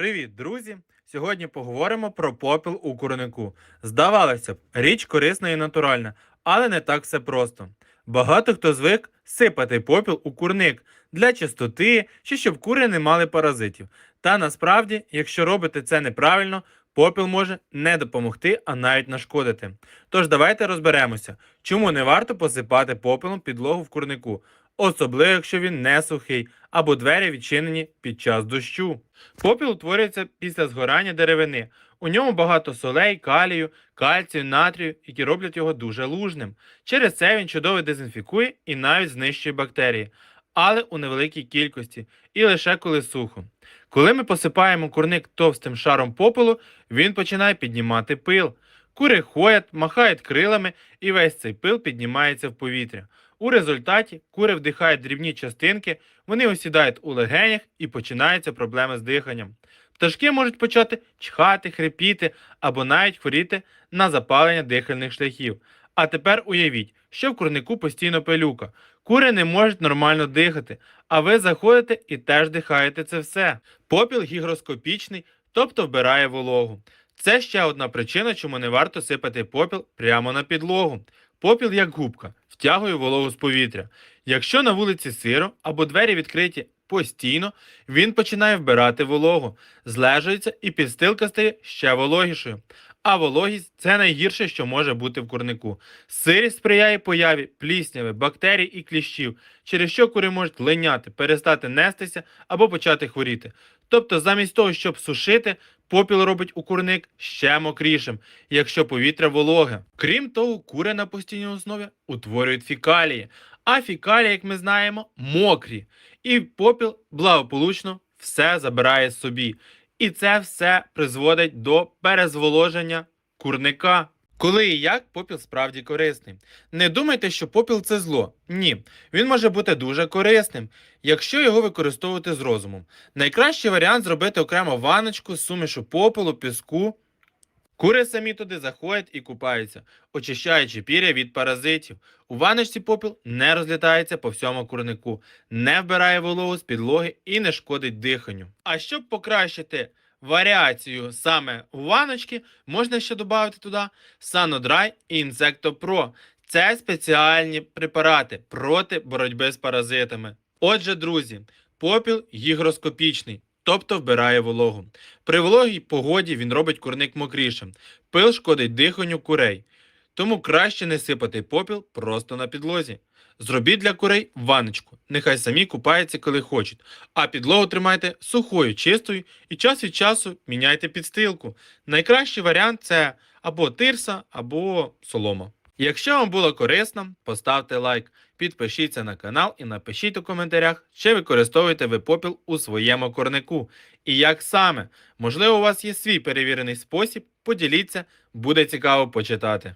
Привіт, друзі! Сьогодні поговоримо про попіл у курнику. Здавалося б, річ корисна і натуральна, але не так все просто. Багато хто звик сипати попіл у курник для чистоти чи щоб кури не мали паразитів. Та насправді, якщо робите це неправильно, попіл може не допомогти, а навіть нашкодити. Тож давайте розберемося, чому не варто посипати попелом підлогу в курнику, особливо якщо він не сухий або двері відчинені під час дощу. Попіл утворюється після згорання деревини. У ньому багато солей, калію, кальцію, натрію, які роблять його дуже лужним. Через це він чудово дезінфікує і навіть знищує бактерії, але у невеликій кількості і лише коли сухо. Коли ми посипаємо курник товстим шаром попелу, він починає піднімати пил. Кури ходять, махають крилами, і весь цей пил піднімається в повітря. У результаті кури вдихають дрібні частинки, вони осідають у легенях і починаються проблеми з диханням. Пташки можуть почати чхати, хрипіти або навіть хворіти на запалення дихальних шляхів. А тепер уявіть, що в курнику постійно пилюка. Кури не можуть нормально дихати, а ви заходите і теж дихаєте це все. Попіл гігроскопічний, тобто вбирає вологу. Це ще одна причина, чому не варто сипати попіл прямо на підлогу. Попіл, як губка, втягує вологу з повітря. Якщо на вулиці сиро або двері відкриті постійно, він починає вбирати вологу, злежується і підстилка стає ще вологішою. А вологість це найгірше, що може бути в курнику. Сирість сприяє появі плісняви, бактерій і кліщів, через що кури можуть линяти, перестати нестися або почати хворіти. Тобто, замість того, щоб сушити, попіл робить у курник ще мокрішим, якщо повітря вологе. Крім того, кури на постійній основі утворюють фікалії, а фікалії, як ми знаємо, мокрі. І попіл благополучно все забирає собі. І це все призводить до перезволоження курника. Коли і як попіл справді корисний. Не думайте, що попіл це зло. Ні, він може бути дуже корисним, якщо його використовувати з розумом. Найкращий варіант зробити окремо ваночку з сумішу попелу, піску. Кури самі туди заходять і купаються, очищаючи пір'я від паразитів. У ваночці попіл не розлітається по всьому курнику, не вбирає вологу з підлоги і не шкодить диханню. А щоб покращити варіацію саме у ваночки, можна ще додати туди Sanodry і Insecto. Це спеціальні препарати проти боротьби з паразитами. Отже, друзі, попіл гігроскопічний, тобто вбирає вологу. При вологій погоді він робить курник мокрішим. Пил шкодить диханню курей. Тому краще не сипати попіл просто на підлозі. Зробіть для курей ванночку, нехай самі купаються, коли хочуть, а підлогу тримайте сухою, чистою і час від часу міняйте підстилку. Найкращий варіант це або тирса, або солома. Якщо вам було корисно, поставте лайк, підпишіться на канал і напишіть у коментарях, чи використовуєте ви попіл у своєму корнику. І як саме, можливо, у вас є свій перевірений спосіб, поділіться, буде цікаво почитати.